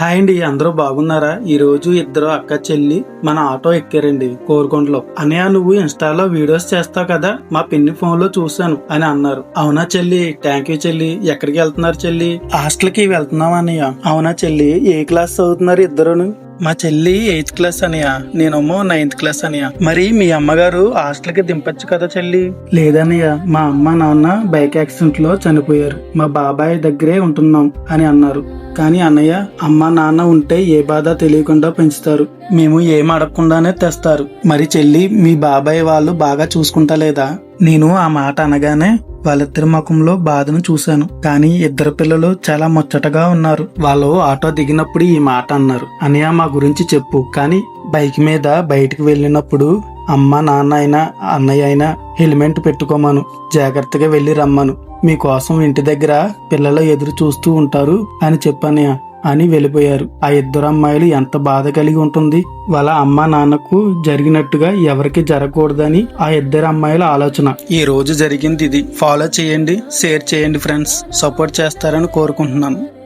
Hi అండి అందరూ బాగున్నారా? ఈ రోజు ఇద్దరు అక్క చెల్లి మన ఆటో ఎక్కారండి కోరుకొండలో. అనయ్య నువ్వు ఇన్స్టాలో వీడియోస్ చేస్తావు కదా? మా పిన్ని ఫోన్లో చూసాను అని అన్నారు. అవునా చెల్లి? థ్యాంక్ యూ చెల్లి. ఎక్కడికి వెళ్తున్నారు చెల్లి? హాస్టల్కి వెళ్తున్నాం అన్నయ్య అవునా చెల్లి? ఏ క్లాస్ చదువుతున్నారు ఇద్దరును? మా చెల్లి ఎయిత్ క్లాస్ అనియా నేనేమో నైన్త్ క్లాస్ అనియా మరి మీ అమ్మగారు హాస్టల్కి దింపచ్చు కదా చెల్లి? లేదన్నయ్య మా అమ్మ నాన్న బైక్ యాక్సిడెంట్లో చనిపోయారు. మా బాబాయ్ దగ్గరే ఉంటున్నాం అని అన్నారు. కానీ అన్నయ్య అమ్మ నాన్న ఉంటే ఏ బాధ తెలియకుండా పెంచుతారు. మేము ఏం అడగకుండానే తెస్తారు. మరి చెల్లి మీ బాబాయ్ వాళ్ళు బాగా చూసుకుంటా లేదా నేను ఆ మాట అనగానే వాళ్ళిద్దరి ముఖంలో బాధను చూశాను. కానీ ఇద్దరు పిల్లలు చాలా ముచ్చటగా ఉన్నారు. వాళ్ళు ఆటో దిగినప్పుడు ఈ మాట అన్నారు. అన్నయ్య మా గురించి చెప్పు. కానీ బైక్ మీద బయటికి వెళ్ళినప్పుడు అమ్మ నాన్న అయినా అన్నయ్య అయినా హెల్మెట్ పెట్టుకోమను. జాగ్రత్తగా వెళ్ళి రమ్మను. మీకోసం ఇంటి దగ్గర పిల్లలు ఎదురు చూస్తూ ఉంటారు అని చెప్పనయ్య అని వెళ్ళిపోయారు. ఆ ఇద్దరు అమ్మాయిలు ఎంత బాధ కలిగి ఉంటుంది. వాళ్ళ అమ్మ నాన్నకు జరిగినట్టుగా ఎవరికి జరగకూడదని ఆ ఇద్దరు అమ్మాయిల ఆలోచన. ఈ రోజు జరిగింది ఇది. ఫాలో చేయండి షేర్ చేయండి ఫ్రెండ్స్ సపోర్ట్ చేస్తారని కోరుకుంటున్నాను.